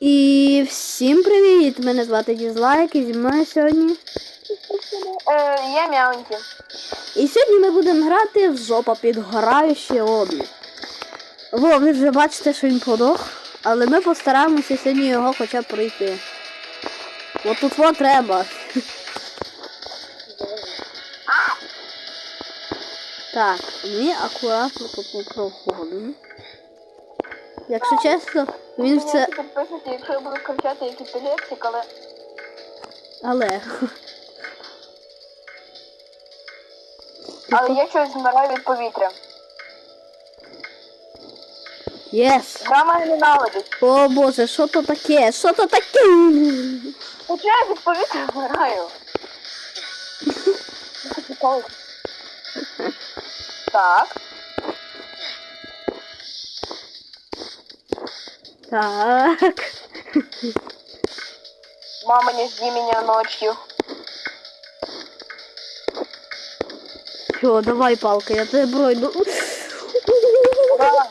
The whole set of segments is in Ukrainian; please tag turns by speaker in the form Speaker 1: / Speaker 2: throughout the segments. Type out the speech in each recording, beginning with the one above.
Speaker 1: І всім привіт! Мене звати Дізлайк і зі мною сьогодні.
Speaker 2: Е, я м'яунті.
Speaker 1: І сьогодні ми будемо грати в жопа підгораючі обі. Во, ви вже бачите, що він подох, але ми постараємося сьогодні його хоча б пройти. От тут во треба. Так, ми акуратно тут проходимо. Якщо чесно, він в це.
Speaker 2: Підписуйте, якщо я буду кричати як епілептик, але
Speaker 1: Але.
Speaker 2: але я щось змираю від повітря.
Speaker 1: Єс!
Speaker 2: Гра мене ненавидить.
Speaker 1: О боже, що то таке? Що то таке?
Speaker 2: От я від повітря змираю. Так.
Speaker 1: Так.
Speaker 2: Мама, не жди меня ночью.
Speaker 1: Все, давай, палка, я тебе пройду.
Speaker 2: Ура!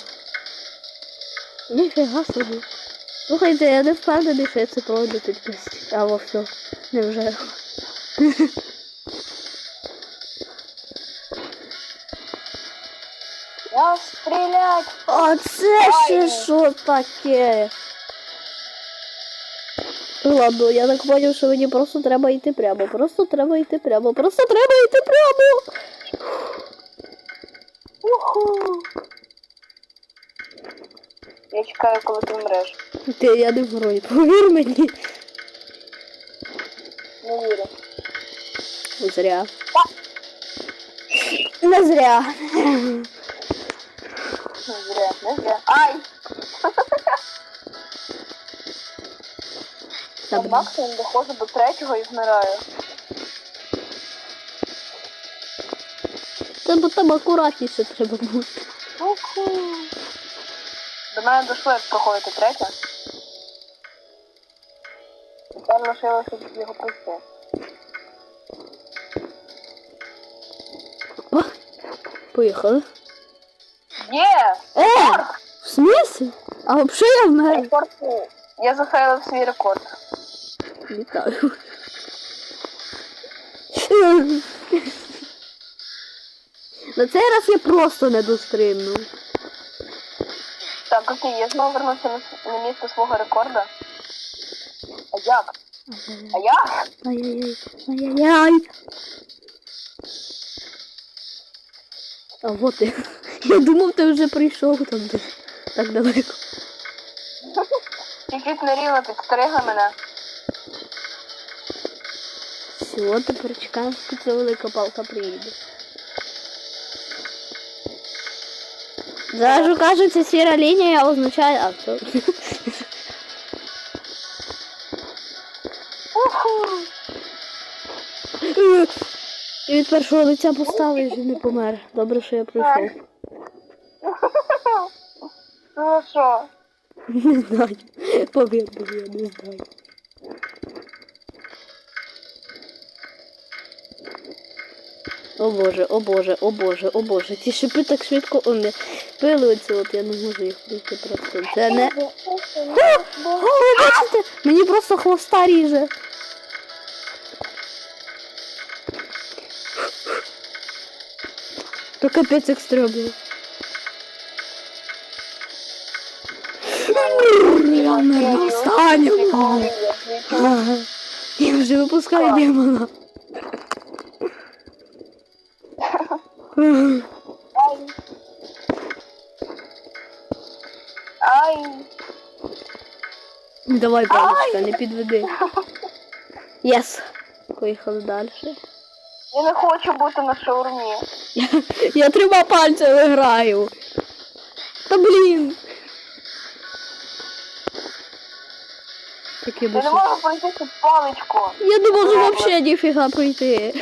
Speaker 1: Ніфіга собі. Слухайте, я не впевнений, що я це пройду підписці. А во все. Невже.
Speaker 2: Я стрілять!
Speaker 1: А це ще що таке? Ладно, я так поняв, що мені просто треба йти прямо. Просто треба йти прямо. Просто треба йти прямо.
Speaker 2: Уху! Я чекаю, коли ти вмреш.
Speaker 1: Ти я не врой, повір мені.
Speaker 2: Не вірю.
Speaker 1: Зря. Не зря.
Speaker 2: Зря, не зря. Ай! Я максимум доходжу до третього і вмираю.
Speaker 1: Бо там акуратніше треба бути.
Speaker 2: До мене дійшло, як проходити третє. Тепер лишилося його пройти.
Speaker 1: Поїхали.
Speaker 2: Є!
Speaker 1: Е! В смысле? А взагалі я вмер.
Speaker 2: Рекорд. Я зафейлив свій рекорд.
Speaker 1: Вітаю. На цей раз я просто не достримнув.
Speaker 2: Так, окей, я знову вернувся на, на місце свого рекорда. А як? А як?
Speaker 1: Ай-яй-яй. Ай-яй-яй. А вот і. Я думав, ти вже прийшов там десь так далеко.
Speaker 2: Чуть-чуть нарівно підстерегли мене.
Speaker 1: Все, тепер чекаємо, поки ця велика палка приїде. Зразу кажеться, сіра лінія означає... А, все. І від першого лиця поставив і не помер. Добре, що я прийшов.
Speaker 2: Ну що?
Speaker 1: Не знаю. Мені, я не знаю. О боже, о боже, о боже, о боже. Ці шипи так швидко о, не пили оці, от я не можу їх пройти просто. Це не. О, ви бачите? Мені просто хвоста ріже. То капець як стрьомно. Я не. Ага. Я вже випускаю демона.
Speaker 2: Ай. Ай.
Speaker 1: Давай, паличка, не підведи. Єс. Поїхали далі.
Speaker 2: Я не хочу бути на шаурмі.
Speaker 1: Я, я трьома пальцями граю. Та блін. Таке
Speaker 2: Я не можу пройти цю паличку.
Speaker 1: Я не можу вообще ніфіга пройти.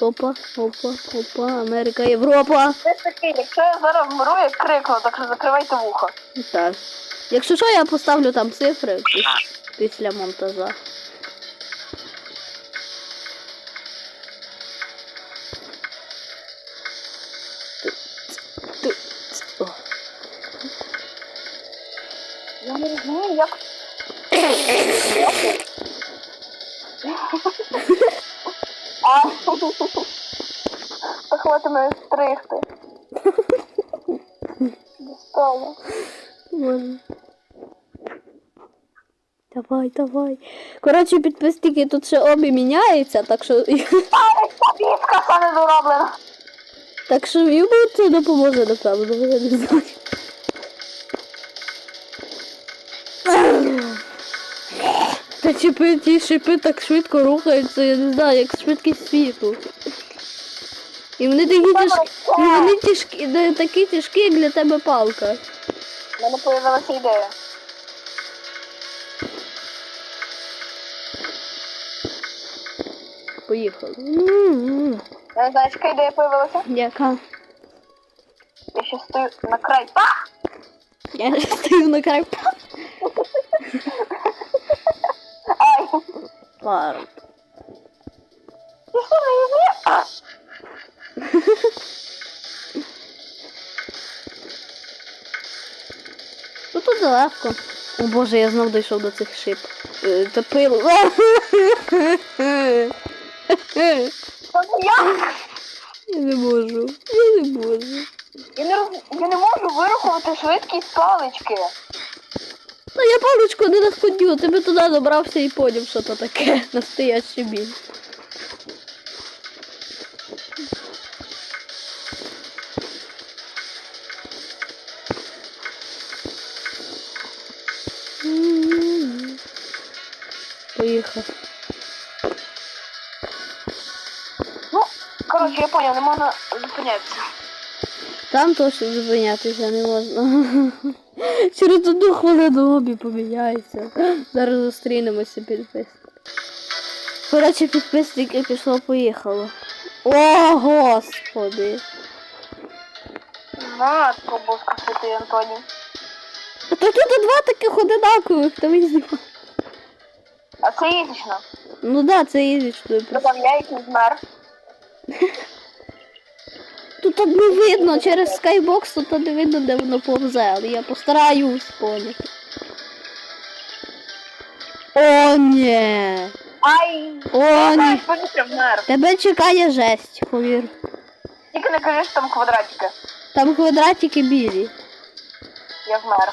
Speaker 1: Опа, опа, опа, Америка, Європа.
Speaker 2: Це ж якщо я зараз вмру, я крикну, так що закривайте вухо.
Speaker 1: Так. Якщо що, я поставлю там цифри піс- після монтажа.
Speaker 2: Як. А, та хватить мене стригти. Достало.
Speaker 1: Боже. Давай, давай. Коротше, підписники тут ще обі міняються, так що.
Speaker 2: Ай, піска саме дороблена.
Speaker 1: Так що йому це допоможе, напевно, я не знаю. Чіпи, ті шипи так швидко рухаються, я не знаю, як швидкість світу. І вони такі тяжкі, і вони тяжкі, не такі тяжкі, як для тебе палка.
Speaker 2: У мене появилася ідея.
Speaker 1: Поїхали.
Speaker 2: Не знаю, яка ідея появилася.
Speaker 1: Яка?
Speaker 2: Я ще стою на край. Пах!
Speaker 1: Я стою на край
Speaker 2: Ай!
Speaker 1: пару. Ну тут легко. О боже, я знов дійшов до цих шип. Е,
Speaker 2: ну як?
Speaker 1: Я не можу. Я не можу.
Speaker 2: Я не, роз... я не можу вирахувати швидкість палички.
Speaker 1: Ну я паличку не надходю, ти би туди добрався і поняв, що то таке. Настоящий біль. Поїхав.
Speaker 2: Ну, коротше, я поняв, не можна зупинятися.
Speaker 1: Там точно зупинятися не можна. Через одну хвилину обі поміняються. Зараз зустрінемося підписники. Коротше, підписники пішло, поїхало. О, господи.
Speaker 2: Матко, боска святий Антоній.
Speaker 1: А то тут два таких одинакових, ви знімаєте.
Speaker 2: А це ізічно.
Speaker 1: Ну да, це ізічно.
Speaker 2: Це там я який змер.
Speaker 1: Тут не видно, через скайбокс тут не видно, де воно повзе, але я постараюсь поняти. О, ні.
Speaker 2: Ай!
Speaker 1: О, ні.
Speaker 2: вмер.
Speaker 1: Тебе чекає жесть, повір.
Speaker 2: Тільки не кажи, що там квадратики.
Speaker 1: Там квадратики білі.
Speaker 2: Я вмер.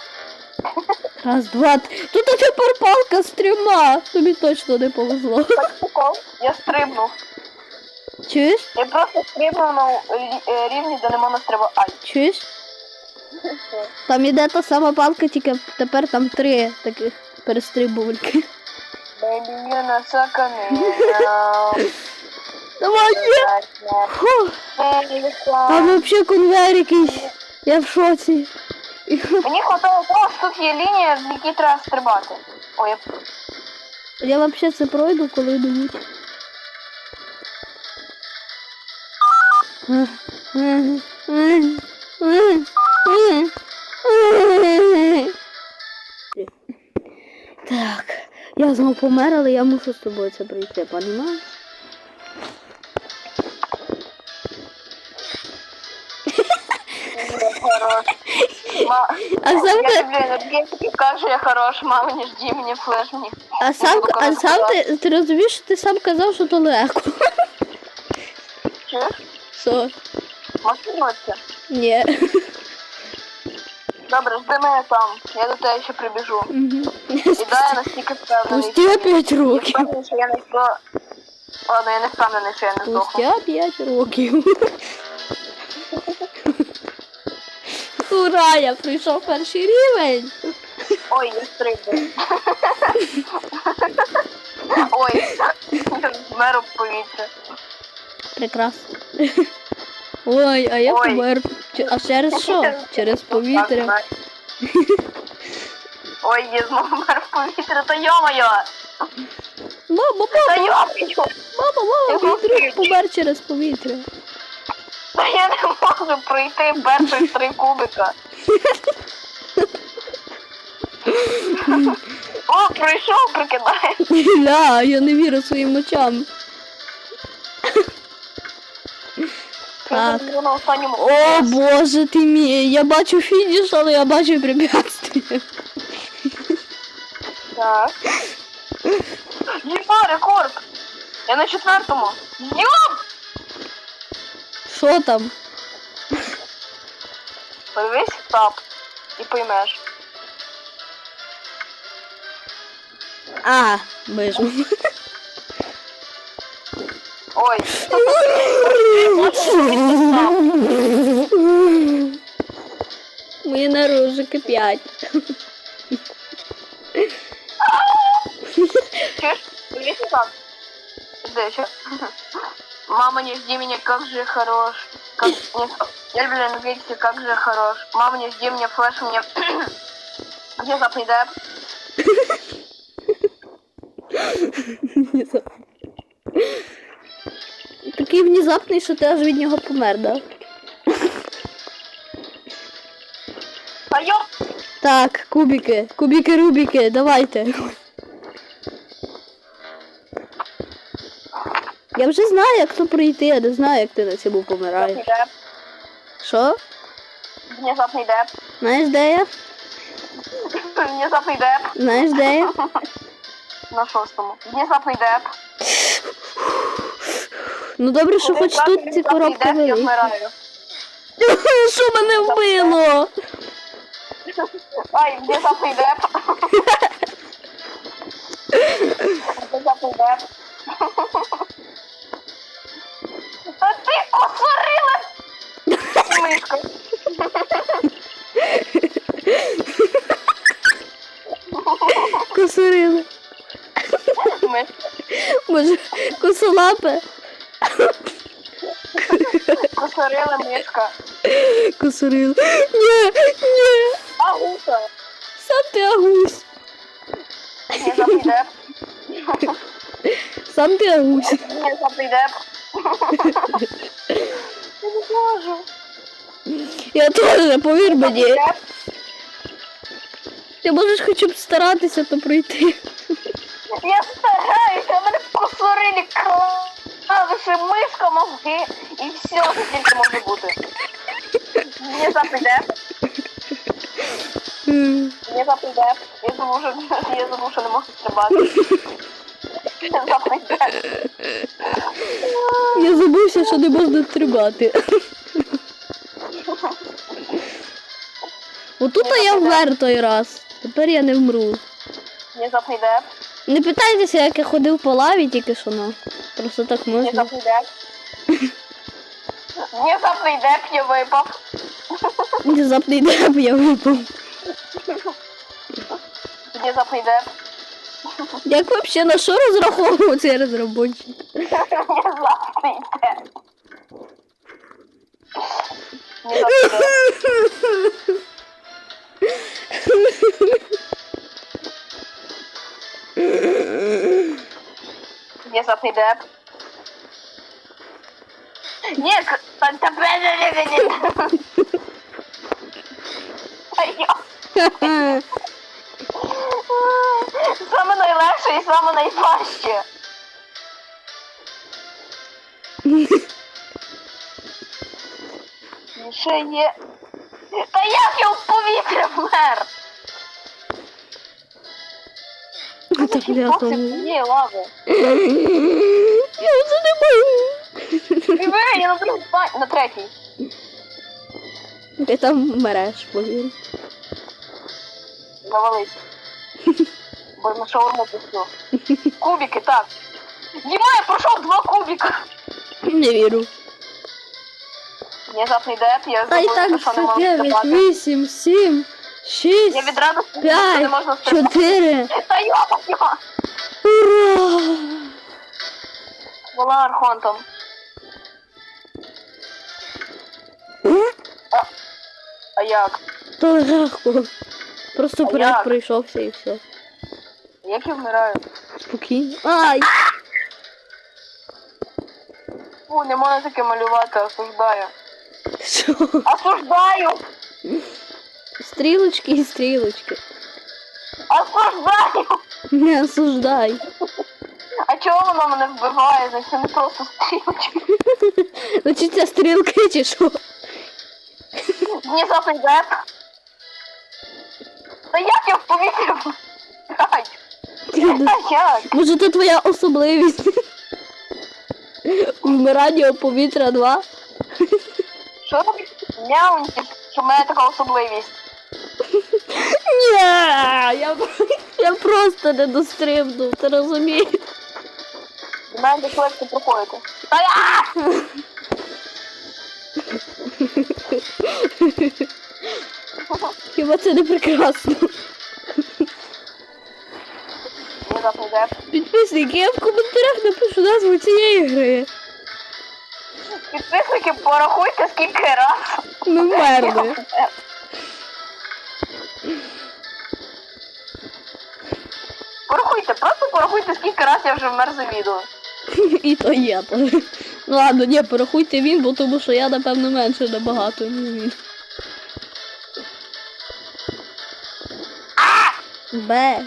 Speaker 1: Раз, два. т- Тут тепер палка з трьома. Тобі точно не повезло.
Speaker 2: Так прикол. Я стрибнув.
Speaker 1: Чуєш?
Speaker 2: Я просто стрибнув на е, рівні, де не можна стрибати. Ай.
Speaker 1: Чуєш? Там іде та сама палка, тільки тепер там три таких перестрибувальки.
Speaker 2: Baby, you not suck me.
Speaker 1: Давай, є! Фу. Там взагалі конвейер якийсь. Я в шоці.
Speaker 2: Мені хватало того, що тут є лінія, в якій треба стрибати. Ой, я...
Speaker 1: Я взагалі це пройду коли-небудь. Так, я знову помер, але я мушу з тобою це пройти, понімаєш? А сам
Speaker 2: я люблю енергетики, кажу, я хорош, мама, не жди мені, флеш мені.
Speaker 1: а сам, а сам ти, ти розумієш, що ти сам казав, що то легко.
Speaker 2: Чуєш?
Speaker 1: Що?
Speaker 2: Максимоться.
Speaker 1: Ні.
Speaker 2: Добре, жди мене там, я до тебе ще прибіжу.
Speaker 1: Мгм.
Speaker 2: І дай я настільки впевнений.
Speaker 1: Спустя 5
Speaker 2: Я
Speaker 1: років.
Speaker 2: впевнений, що я не здох. Ладно, я не впевнений, що я не здохну.
Speaker 1: Спустя 5 років. Ура, я прийшов перший рівень.
Speaker 2: Ой, я стрибну. Ой, меру повітря.
Speaker 1: Прекрасно. Ой, а я
Speaker 2: Ой.
Speaker 1: помер. А через що? Через повітря.
Speaker 2: Ой, я знову мер в повітря, та йо-моє!
Speaker 1: Мама, мама, мама, мама, мій друг помер через повітря.
Speaker 2: Та я не можу пройти перших три кубика. О, пройшов, прикидає.
Speaker 1: Ля, я не вірю своїм очам. Так.
Speaker 2: Я на останньому.
Speaker 1: О, боже ти мій, я бачу фініш, але я бачу препятствие.
Speaker 2: Так. Єба, рекорд! Я на четвертому. Йоп!
Speaker 1: Що там?
Speaker 2: Подивись тап і поймеш.
Speaker 1: А, вижу.
Speaker 2: Ой, Де ще? Мама, не жди меня, как же хорош. Как... Я люблю английский, как же хорош. Мама, не жди меня, флеш мне... Внезапный деп.
Speaker 1: Такий внезапний, що ти аж від нього помер, да? Так, кубики, кубики, рубики, давайте. Я вже знаю, як то пройти, я не знаю, як ти на цьому помираєш.
Speaker 2: Внезапный деп.
Speaker 1: Що?
Speaker 2: Внезапный деп.
Speaker 1: Знаєш, де я?
Speaker 2: Внезапный деп.
Speaker 1: Знаєш, де я?
Speaker 2: На шостому. Внезапний деп.
Speaker 1: Ну добре, що хоч
Speaker 2: Коли
Speaker 1: тут ці
Speaker 2: внезапний
Speaker 1: коробки
Speaker 2: деп, Я
Speaker 1: великі.
Speaker 2: вмираю.
Speaker 1: Що мене вбило?
Speaker 2: Ай, внезапний деп. Внезапний деп. Та ти косорила! Мишка.
Speaker 1: Косорили.
Speaker 2: Мишка.
Speaker 1: Може, косолапе?
Speaker 2: Косорила мишка.
Speaker 1: Косорили. Ні, ні.
Speaker 2: Агуса.
Speaker 1: Сам ти агусь.
Speaker 2: Внезапний деп.
Speaker 1: Сам ти агусь.
Speaker 2: Внезапний деп. Я не можу.
Speaker 1: Я теж, повір мені.
Speaker 2: Деп.
Speaker 1: Ти можеш хоча б старатися то пройти.
Speaker 2: Я стараюся, мене косорили клавиші, мишка, мозги і все, що тільки може бути. Мені запиде, Мені запиде. Я забув, що, я забув, що не можу стрибати.
Speaker 1: Я забувся, що не можна стрибати. Отут я вмер той раз. Тепер я не вмру.
Speaker 2: Мені запиде,
Speaker 1: Не питайтеся, як я ходив по лаві тільки що ну. Просто так можна.
Speaker 2: запиде. Мені запиде, я випав.
Speaker 1: Внезапний деб я випав.
Speaker 2: Мені запиде.
Speaker 1: Як взагалі на що розраховував цей розробник?
Speaker 2: Мені запиде. Мені запиде. Внезапный деп. Нет, Саме найлегше і саме найважче. Ще є. Та як я в повітря вмер?
Speaker 1: Та бляха.
Speaker 2: Ні, лави.
Speaker 1: Я вже не можу.
Speaker 2: Диви, я на другий на третій.
Speaker 1: Ти там вмереш, повір.
Speaker 2: Завались. Бо на шаурму пусту. Кубики, так. Діма, я пройшов два кубика.
Speaker 1: Не вірю.
Speaker 2: Внезапний деп, я
Speaker 1: Та й
Speaker 2: забув,
Speaker 1: так
Speaker 2: що не
Speaker 1: все
Speaker 2: можу
Speaker 1: 9,
Speaker 2: стрибати.
Speaker 1: 8, 7, 6,
Speaker 2: Я від радості, що не
Speaker 1: 5,
Speaker 2: можна стрибати.
Speaker 1: 4.
Speaker 2: Та йо-йо!
Speaker 1: Ура!
Speaker 2: Була архонтом. А, а як?
Speaker 1: То легко. Просто
Speaker 2: А
Speaker 1: вперед
Speaker 2: як?
Speaker 1: пройшовся і все.
Speaker 2: Як я вмираю?
Speaker 1: Спокійно. Ай!
Speaker 2: Фу, не можна таке малювати, осуждаю.
Speaker 1: Що?
Speaker 2: Осуждаю!
Speaker 1: Стрілочки і стрілочки.
Speaker 2: Осуждаю!
Speaker 1: Не осуждай.
Speaker 2: А чого воно мене вбиває? Значить, це не просто стрілочки.
Speaker 1: Значить це стрілки чи що?
Speaker 2: Внезапний деп. Та як я в повітря? Як?
Speaker 1: Може, це твоя особливість? Вмирання повітря 2?
Speaker 2: Що робить нявньки, що в мене така особливість?
Speaker 1: Ні, я, я просто не дострибнув, ти розумієш?
Speaker 2: У мене десь легко проходити. Та я!
Speaker 1: Хіба це не прекрасно?
Speaker 2: Не.
Speaker 1: Підписники, я в коментарях напишу назву цієї гри.
Speaker 2: Підписники, порахуйте скільки раз.
Speaker 1: Ми вмерли.
Speaker 2: Порахуйте, просто порахуйте, скільки раз я вже вмер за відео.
Speaker 1: І то є то. Ну ладно, ні, порахуйте він, бо тому що я, напевно, менше набагато, ніж він. Б.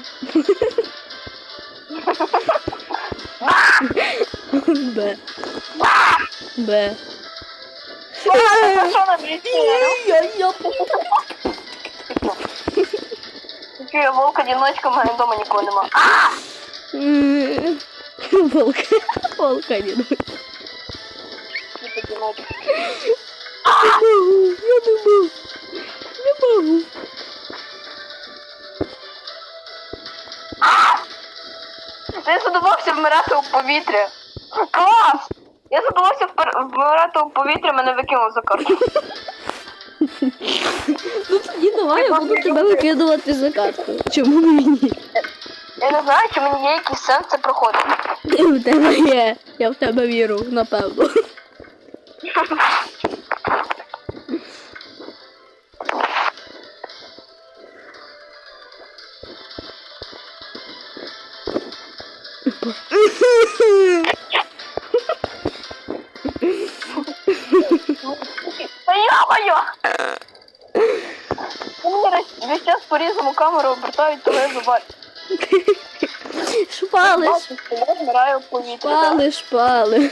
Speaker 1: Б. Б. Я, я,
Speaker 2: Чую, волк одиночка, в мене вдома нікого нема.
Speaker 1: Волк. Не дуть.
Speaker 2: Тільки.
Speaker 1: Не могу, я не могу. Могу.
Speaker 2: Ти задумався вмирати у повітря. Клас! Я задумався вмирати у повітря, мене викинув за карту.
Speaker 1: Ну тоді давай я буду тебе викидувати за карту. Чому мені?
Speaker 2: Я не знаю, чи мені є якийсь сенс це проходити.
Speaker 1: В тебе є. Я в тебе вірю, напевно.
Speaker 2: йо-моє! Мені весь- час по-різному камеру обертають, тому я забачу.
Speaker 1: Шпалиш,
Speaker 2: я вмираю в повітрі.
Speaker 1: шпали, шпали.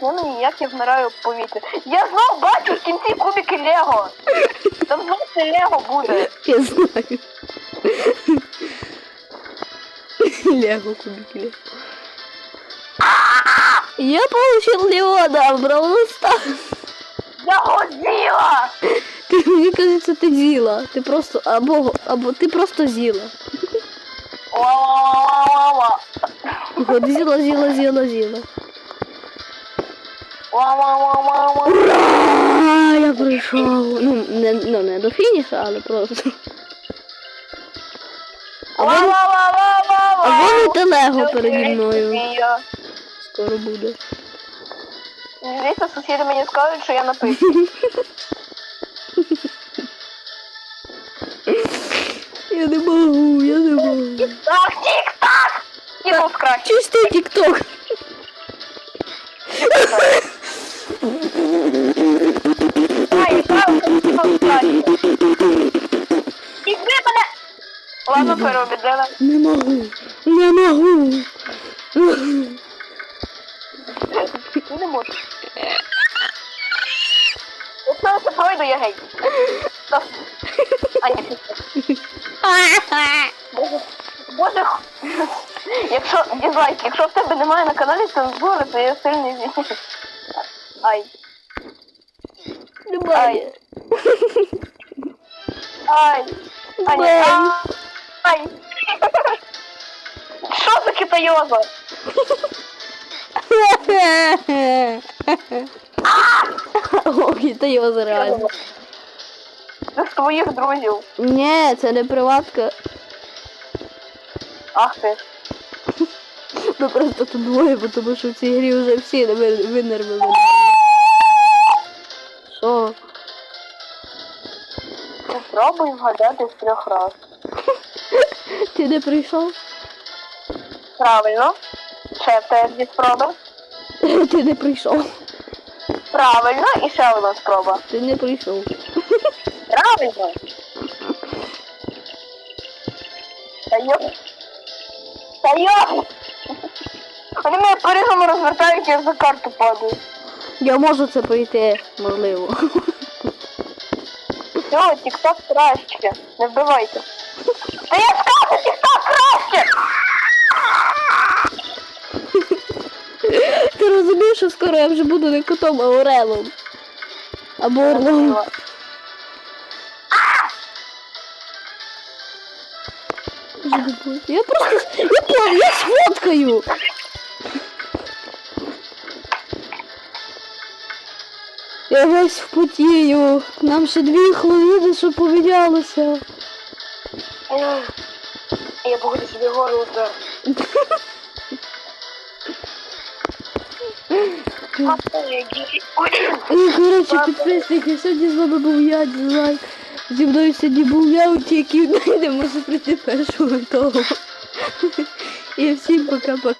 Speaker 2: Мені, як я вмираю в повітрі. Я знов бачу в кінці кубики Лего. Там знов це Лего буде.
Speaker 1: Я знаю. Лего кубики Лего. Я получил Леона Старс.
Speaker 2: Я годіла!
Speaker 1: Ти мені кажеться, ти зіла. Ти просто або або ти просто.
Speaker 2: Ла-ла-ла-ла-ла.
Speaker 1: От зіла, зіла, зіла, зіла. Ура! Я прийшов. Ну, не, ну, не до фініша, але просто. А
Speaker 2: Ла-ла-ла-ла-ла.
Speaker 1: А вон і те Лего переді мною. Скоро буде.
Speaker 2: Звісно, сусіди мені скажуть, що я напишу.
Speaker 1: Я не можу, я не можу.
Speaker 2: Так, тік-так! Тіков краще.
Speaker 1: Чистий тік-ток.
Speaker 2: Ай, мене! Ладно, переобідала.
Speaker 1: Не можу. Не можу.
Speaker 2: Ти не можеш. Я пройду, гей. А, ні, Боже, Боже, якщо дізлайк, якщо в тебе немає на каналі цензури, то я сильний звісно. Ай,
Speaker 1: Немає.
Speaker 2: ай, ай, ай, ай. За китайоза?
Speaker 1: Ой, та його реально.
Speaker 2: Це з твоїх друзів.
Speaker 1: Ні, це не приватка.
Speaker 2: Ах ти.
Speaker 1: Ну просто тут двоє, бо тому що в цій грі вже всі ви- винерви винерви. Що?
Speaker 2: Попробуй вгадати з трьох раз.
Speaker 1: Ти не прийшов?
Speaker 2: Правильно. Ще в тебе дві спроби.
Speaker 1: Ти не прийшов.
Speaker 2: Правильно, і ще одна спроба.
Speaker 1: Ти не прийшов.
Speaker 2: Правильно. Та йоп. Та йоп. Вони мене по-різному розвертають, я за карту падаю.
Speaker 1: Я можу це пройти, можливо.
Speaker 2: Все, тік-так краще. Не вбивайте. Та я
Speaker 1: тому що скоро я вже буду не котом, а орелом. Або орлом. Я просто. Я, пла- я сфоткаю. Я весь впотію. Нам ще дві хвилини, щоб помінялося.
Speaker 2: Я походу собі горло здер.
Speaker 1: І, коротше, підписники, сьогодні з вами був я, дизлайк. Зі мною сьогодні був я, який не може прийти першого того. І всім пока-пока.